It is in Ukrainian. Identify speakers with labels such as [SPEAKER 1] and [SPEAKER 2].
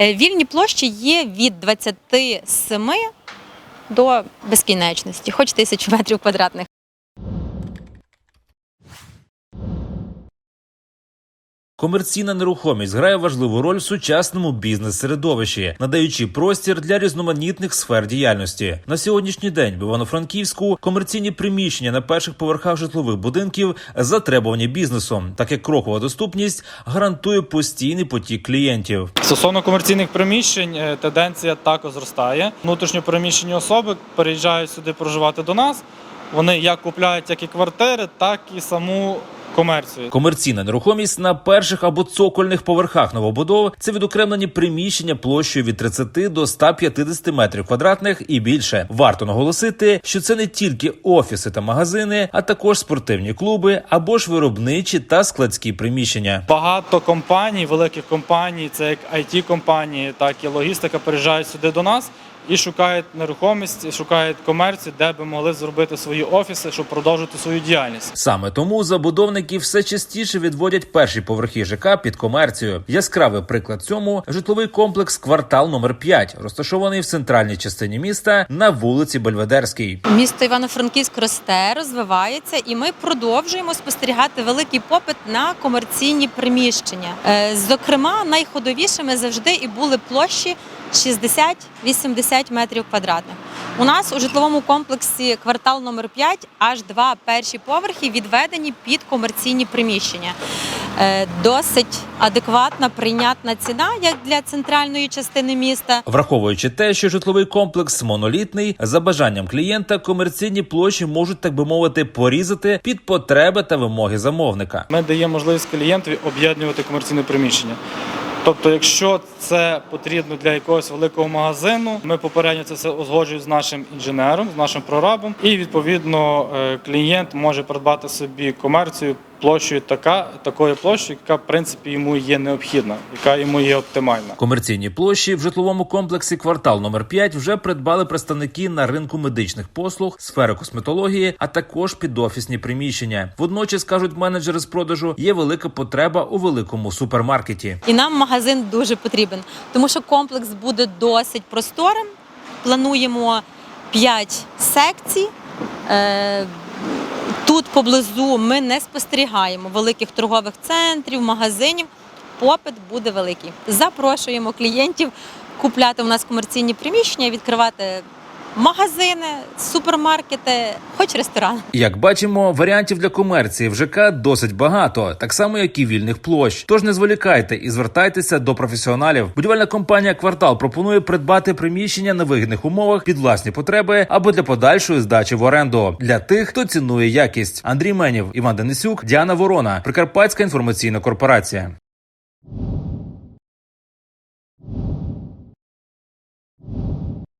[SPEAKER 1] Е, Вільні площі є від 27 до безкінечності, хоч тисячу метрів квадратних.
[SPEAKER 2] Комерційна нерухомість грає важливу роль в сучасному бізнес-середовищі, надаючи простір для різноманітних сфер діяльності. На сьогоднішній день в Івано-Франківську комерційні приміщення на перших поверхах житлових будинків затребувані бізнесом, так як крокова доступність гарантує постійний потік клієнтів.
[SPEAKER 3] Стосовно комерційних приміщень, е, тенденція також зростає. Внутрішньо переміщені особи переїжджають сюди проживати до нас. Вони як купляють як і квартири, так і саму комерцію.
[SPEAKER 2] Комерційна нерухомість на перших або цокольних поверхах новобудов це відокремлені приміщення площею від 30 до 150 метрів квадратних і більше. Варто наголосити, що це не тільки офіси та магазини, а також спортивні клуби або ж виробничі та складські приміщення.
[SPEAKER 3] Багато компаній, великих компаній, це як it компанії, так і логістика, переїжджають сюди до нас і шукають нерухомість, і шукають комерцію, де би могли зробити свої офіси, щоб продовжити свою діяльність.
[SPEAKER 2] Саме тому забудовники все частіше відводять перші поверхи ЖК під комерцію. Яскравий приклад цьому житловий комплекс квартал номер 5 розташований в центральній частині міста на вулиці Бельведерській.
[SPEAKER 1] Місто Івано-Франківськ росте, розвивається, і ми продовжуємо спостерігати великий попит на комерційні приміщення. Е, Зокрема, найходовішими завжди і були площі 60-80 метрів квадратних. У нас у житловому комплексі квартал номер 5 аж два перші поверхи відведені під комерційні приміщення. Е, Досить адекватна, прийнятна ціна як для центральної частини міста.
[SPEAKER 2] Враховуючи те, що житловий комплекс монолітний, за бажанням клієнта комерційні площі можуть, так би мовити, порізати під потреби та вимоги замовника.
[SPEAKER 3] Ми даємо можливість клієнтові об'єднувати комерційне приміщення. Тобто, якщо це потрібно для якогось великого магазину, ми попередньо це все узгоджуємо з нашим інженером, з нашим прорабом, і відповідно е, клієнт може придбати собі комерцію площею така, такою площею, яка в принципі йому є необхідна, яка йому є оптимальна.
[SPEAKER 2] Комерційні площі в житловому комплексі квартал номер 5 вже придбали представники на ринку медичних послуг, сфери косметології, а також підофісні приміщення. Водночас кажуть менеджери з продажу, є велика потреба у великому супермаркеті.
[SPEAKER 1] І нам магазин дуже потрібен, тому що комплекс буде досить просторим. Плануємо 5 секцій. Е, Тут поблизу ми не спостерігаємо великих торгових центрів, магазинів. Попит буде великий. Запрошуємо клієнтів купляти у нас комерційні приміщення, відкривати магазини, супермаркети, хоч ресторан.
[SPEAKER 2] Як бачимо, варіантів для комерції в ЖК досить багато, так само як і вільних площ. Тож не зволікайте і звертайтеся до професіоналів. Будівельна компанія Квартал пропонує придбати приміщення на вигідних умовах під власні потреби або для подальшої здачі в оренду для тих, хто цінує якість. Андрій Менів, Іван Денисюк, Діана Ворона, Прикарпатська інформаційна корпорація.